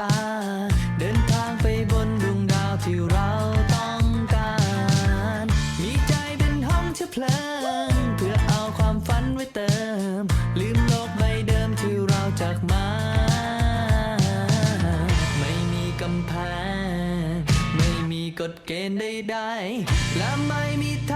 ตา เดินทางไปบนดวงดาวที่เราต้องการ มีใจเป็นห้องเชื้อเพลิง เพื่อเอาความฝันไว้เติม ลืมโลกใบเดิมที่เราจากมา ไม่มีกำแพง ไม่มีกฎเกณฑ์ใดๆและไม่มีทา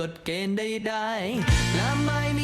กฎเกณฑ์ใดๆและไม่มี